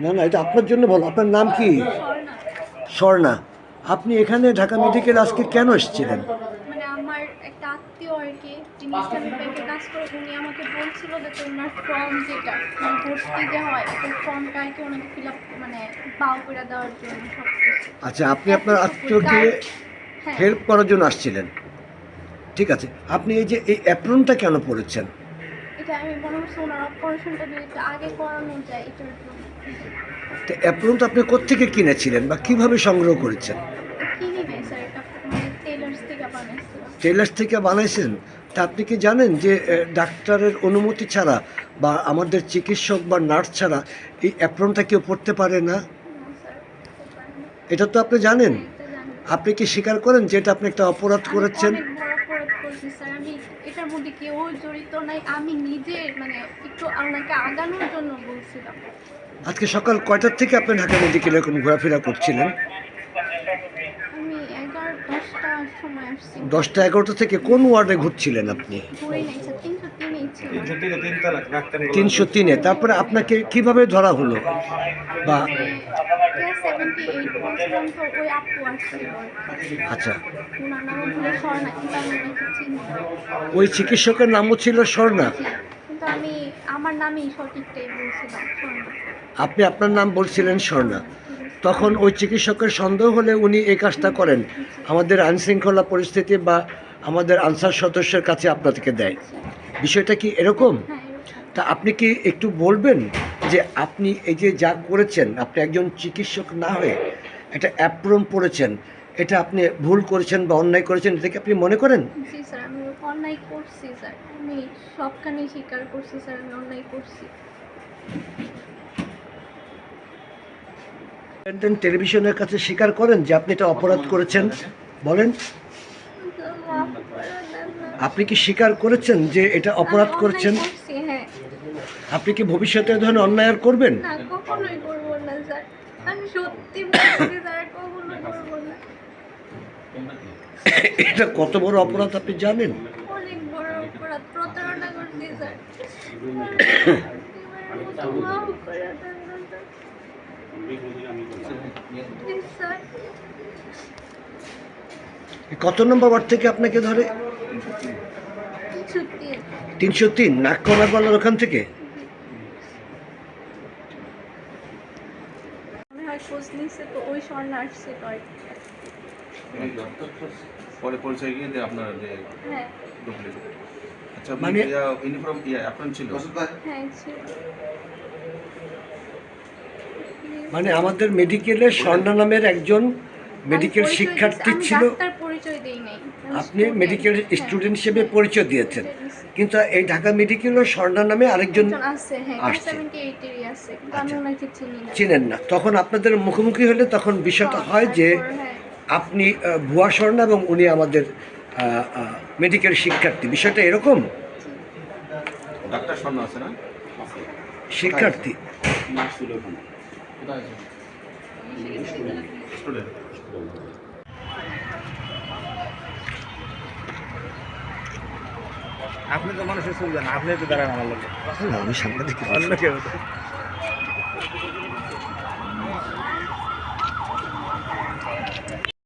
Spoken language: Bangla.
না না এটা আপনার জন্য ভালো আপনার নাম কি? স্বর্ণা। আপনি এখানে ঢাকা মেডিকেল আজকে কেন এসেছিলেন? মানে আমার একটা আত্মীয় আর কি যিনি ইসলামিক ব্যাংকে কাজ করে উনি আমাকে বলছিল যে তো ওনার ফর্ম যেটা মানে ভর্তি যে হয় ওই ফর্মটা আর কি ওনাকে ফিল আপ মানে বাউ করে দেওয়ার জন্য সব আচ্ছা আপনি আপনার আত্মীয়কে হেল্প করার জন্য আসছিলেন। ঠিক আছে আপনি এই যে এই অ্যাপ্রনটা কেন পড়েছেন এটা আমি মনে করছি ওনার অপারেশনটা যদি একটু আগে করানো যায় এটার জন্য তো অ্যাপ্রনটা আপনি কোত্থেকে কিনেছিলেন বা কীভাবে সংগ্রহ করেছেন? কিনি নাই স্যার এটা মানে টেলার্স থেকে বানাইছিলাম। টেলার্স থেকে বানাইছেন? তা আপনি কি জানেন যে ডাক্তারের অনুমতি ছাড়া বা আমাদের চিকিৎসক বা নার্স ছাড়া এই অ্যাপ্রনটা কেউ পড়তে পারে না না স্যার করতে পারি না। এটা তো আপনি জানেন। আপনি কি স্বীকার করেন যে এটা আপনি একটা অপরাধ করেছেন? আমি এটার মধ্যে কেউ জড়িত নাই। আমি নিজে মানে একটু আপনাকে আগানোর জন্য বলছিলাম। আজকে সকাল কয়টার থেকে আপনি ঢাকা মেডিকেলে এখন ঘোরাফেরা করছিলেন? আমি এগারো দশটার সময় আসছি। দশটা এগারোটা থেকে কোন ওয়ার্ডে ঘুরছিলেন আপনি? ঘুরে নাই স্যার। তিনশো তিনে। তারপরে আপনাকে কীভাবে ধরা হলো? বা আচ্ছা। ওই চিকিৎসকের নামও ছিল স্বর্ণা? আপনি আপনার নাম বলছিলেন স্বর্ণা। তখন ওই চিকিৎসকের সন্দেহ হলে উনি এই কাজটা করেন। আমাদের আইনশৃঙ্খলা পরিস্থিতি বা আমাদের আনসার সদস্যের কাছে আপনাদেরকে দেয়। বিষয়টা কি এরকম? হ্যাঁ তা আপনি কি একটু বলবেন যে আপনি এই যে যা করেছেন আপনি একজন চিকিৎসক না হয়ে একটা অ্যাপ্রম পড়েছেন এটা আপনি ভুল করেছেন বা অন্যায় করেছেন এটা কি আপনি মনে করেন? জি স্যার আমি অন্যায় করছি স্যার। আমি সবখানে স্বীকার করছি স্যার আমি অন্যায় করছি। টেলিভিশনের কাছে স্বীকার করেন যে আপনি এটা অপরাধ করেছেন। বলেন। আপনি কি স্বীকার করেছেন যে এটা অপরাধ আমি করেছেন? হ্যাঁ। আপনি কি ভবিষ্যতে এ ধরনের অন্যায় আর করবেন? না কখনোই করব না স্যার। আমি সত্যি বলছি স্যার কখনোই করব না। এটা কত বড় অপরাধ আপনি জানেন? অনেক বড় অপরাধ প্রতারণা করছি স্যার। কত নম্বর ওয়ার্ড থেকে আপনাকে ধরে? তিনশো তিন। ওখান থেকে? মনে হয়। পরে পরিচয় গিয়ে যে আপনার যে হ্যাঁ। ডুপ্লিকেট আচ্ছা মানে- ইউনিফর্ম ইয়ে আপনার হ্যাঁ ছিল। মানে আমাদের মেডিকেলে স্বর্ণা নামের একজন মেডিকেল শিক্ষার্থী ছিল। আপনি মেডিকেল হ্যাঁ, স্টুডেন্ট হিসেবে পরিচয় দিয়েছেন। কিন্তু এই ঢাকা মেডিকেলও স্বর্ণা নামে আরেকজন হ্যাঁ আসছে। আচ্ছা। চেনেন না। তখন আপনাদের মুখোমুখি হলে তখন বিষয়টা হয় যে হ্যাঁ, আপনি ভুয়া স্বর্ণা এবং উনি আমাদের মেডিকেল শিক্ষার্থী। বিষয়টা এরকম? ডাক্তার স্বর্ণ আছে না? শিক্ষার্থী। স্টুডেন্ট। আপনি তো মানুষের চলবেন আপনি তো দাঁড়ান আমার লোক আমি সামনে দেখি কেউ